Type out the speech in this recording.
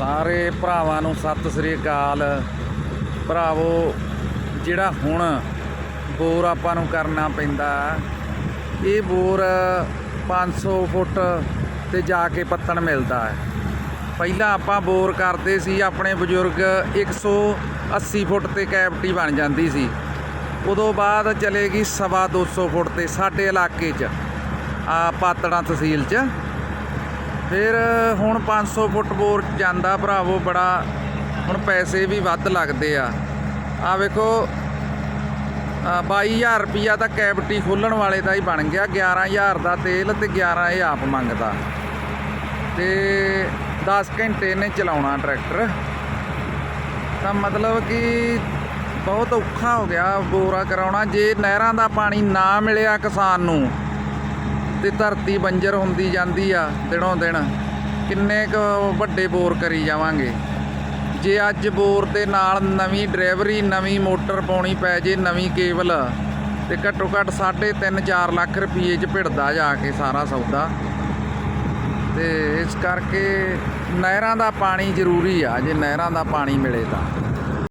ਸਾਰੇ ਭਰਾਵਾਂ ਨੂੰ ਸਤਿ ਸ੍ਰੀ ਅਕਾਲ। ਭਰਾਵੋ, ਜਿਹੜਾ ਹੁਣ ਬੋਰ ਆਪਾਂ ਨੂੰ ਕਰਨਾ ਪੈਂਦਾ, ਇਹ ਬੋਰ 500 ਫੁੱਟ ਤੇ ਜਾ ਕੇ ਪੱਤਣ ਮਿਲਦਾ ਹੈ। ਪਹਿਲਾਂ ਆਪਾਂ ਬੋਰ ਕਰਦੇ ਸੀ, ਆਪਣੇ ਬਜ਼ੁਰਗ 180 ਫੁੱਟ ਤੇ ਕੈਵਿਟੀ ਬਣ ਜਾਂਦੀ ਸੀ। ਉਦੋਂ ਬਾਅਦ ਚਲੇਗੀ ਸਵਾ 200 ਫੁੱਟ ਤੇ ਸਾਡੇ ਇਲਾਕੇ 'ਚ, ਆ ਪਾਤੜਾਂ ਤਹਿਸੀਲ 'ਚ। ਫਿਰ ਹੁਣ 500 ਫੁੱਟ ਬੋਰ ਜਾਂਦਾ ਭਰਾਵੋ ਬੜਾ, ਹੁਣ ਪੈਸੇ ਵੀ ਵੱਧ ਲੱਗਦੇ ਆ। ਆ ਵੇਖੋ ਆ 22000 ਰੁਪਿਆ ਤਾਂ ਕੈਵਿਟੀ ਖੋਲਣ ਵਾਲੇ ਦਾ ਹੀ ਬਣ ਗਿਆ। 11000 ਦਾ ਤੇਲ ਤੇ 11 ਇਹ ਆਪ ਮੰਗਦਾ। ਤੇ 10 ਘੰਟੇ ਨੇ ਚਲਾਉਣਾ ਟਰੈਕਟਰ। ਤਾਂ ਮਤਲਬ ਕਿ ਬਹੁਤ ਔਖਾ ਹੋ ਗਿਆ ਬੋਰਾ ਕਰਾਉਣਾ। ਜੇ ਨਹਿਰਾਂ ਦਾ ਪਾਣੀ ਨਾ ਮਿਲਿਆ ਕਿਸਾਨ ਨੂੰ ਤੇ ਧਰਤੀ ਬੰਜਰ ਹੁੰਦੀ ਜਾਂਦੀ ਆ ਦਿਨੋਂ ਦਿਨ। ਕਿੰਨੇ ਕੁ ਵੱਡੇ ਬੋਰ ਕਰੀ ਜਾਵਾਂਗੇ। ਜੇ ਅੱਜ ਬੋਰ ਦੇ ਨਾਲ ਨਵੀਂ ਡਰਾਈਵਰੀ, ਨਵੀਂ ਮੋਟਰ ਪਾਉਣੀ ਪੈ ਜੇ, ਨਵੀਂ ਕੇਬਲ, ਤੇ ਘੱਟੋ ਘੱਟ 3.5 4 ਲੱਖ ਰੁਪਏ ਚ ਭਿੜਦਾ ਜਾ ਕੇ ਸਾਰਾ ਸੌਦਾ। ਤੇ ਇਸ ਕਰਕੇ ਨਹਿਰਾਂ ਦਾ ਪਾਣੀ ਜ਼ਰੂਰੀ ਆ, ਜੇ ਨਹਿਰਾਂ ਦਾ ਪਾਣੀ ਮਿਲੇ ਤਾਂ।